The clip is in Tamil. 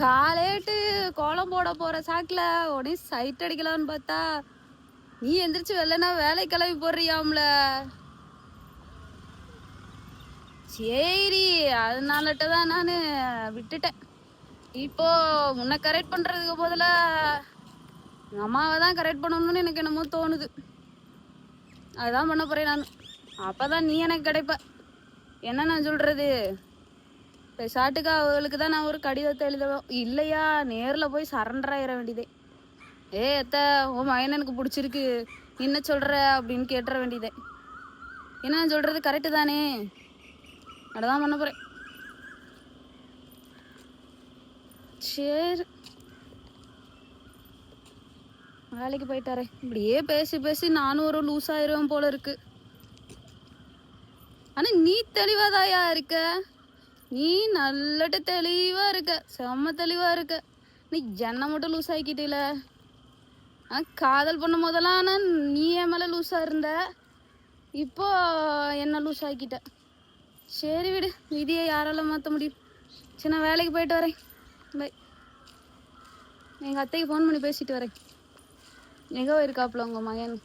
காலேட்டு கோலம் போட போகிற சாக்கில் உடனே சைட் அடிக்கலாம்னு பார்த்தா நீ எந்திரிச்சு வெள்ளனா வேலை கிளம்பி போடுறியாம்ல? சரி அதனாலட்ட தான் நான் விட்டுட்டேன். இப்போ உன்னை கரெக்ட் பண்ணுறதுக்கு பதிலா எங்கள் அம்மாவை தான் கரெக்ட் பண்ணணும்னு எனக்கு என்னமோ தோணுது. அதுதான் பண்ண போகிறேன் நான். அப்போ தான் நீ எனக்கு கிடைப்ப. என்ன நான் சொல்கிறது பெசாட்டுக்கு அவளுக்கு தான் நான் ஒரு கடிதத்தை எழுதணும் இல்லையா? நேரில் போய் சரண்டர் ஆயிட வேண்டியதே. ஏ எத்த உன் மகன் எனக்கு பிடிச்சிருக்கு. என்ன சொல்ற? அப்படின்னு கேட்டுற வேண்டியதே. என்ன சொல்கிறது சொல்றது கரெக்டு தானே? அதான் பண்ண போறேன். சரி. வேலைக்கு போயிட்டாரே. இப்படியே பேசி பேசி நானும் ஒரு லூஸ் ஆயிரும் போல இருக்கு. ஆனா நீ தெளிவாதாயா இருக்க? நீ நல்லட்டு தெளிவா இருக்க செம்ம தெளிவா இருக்க. நீ என்னை மட்டும் லூஸ் ஆக்கிட்டில ஆ காதல் பண்ணும் போதெல்லாம் ஆனால் நீ என் மேல லூஸா இருந்த? இப்போ என்ன லூஸ் ஆக்கிட்ட? சரி விடு விதியை யாரால மாற்ற முடியும். சரி நான் வேலைக்கு போயிட்டு வரேன். பை எங்கள் அத்தைக்கு ஃபோன் பண்ணி பேசிட்டு வரேன். எங்கே இருக்காப்புல உங்கள் மகன்?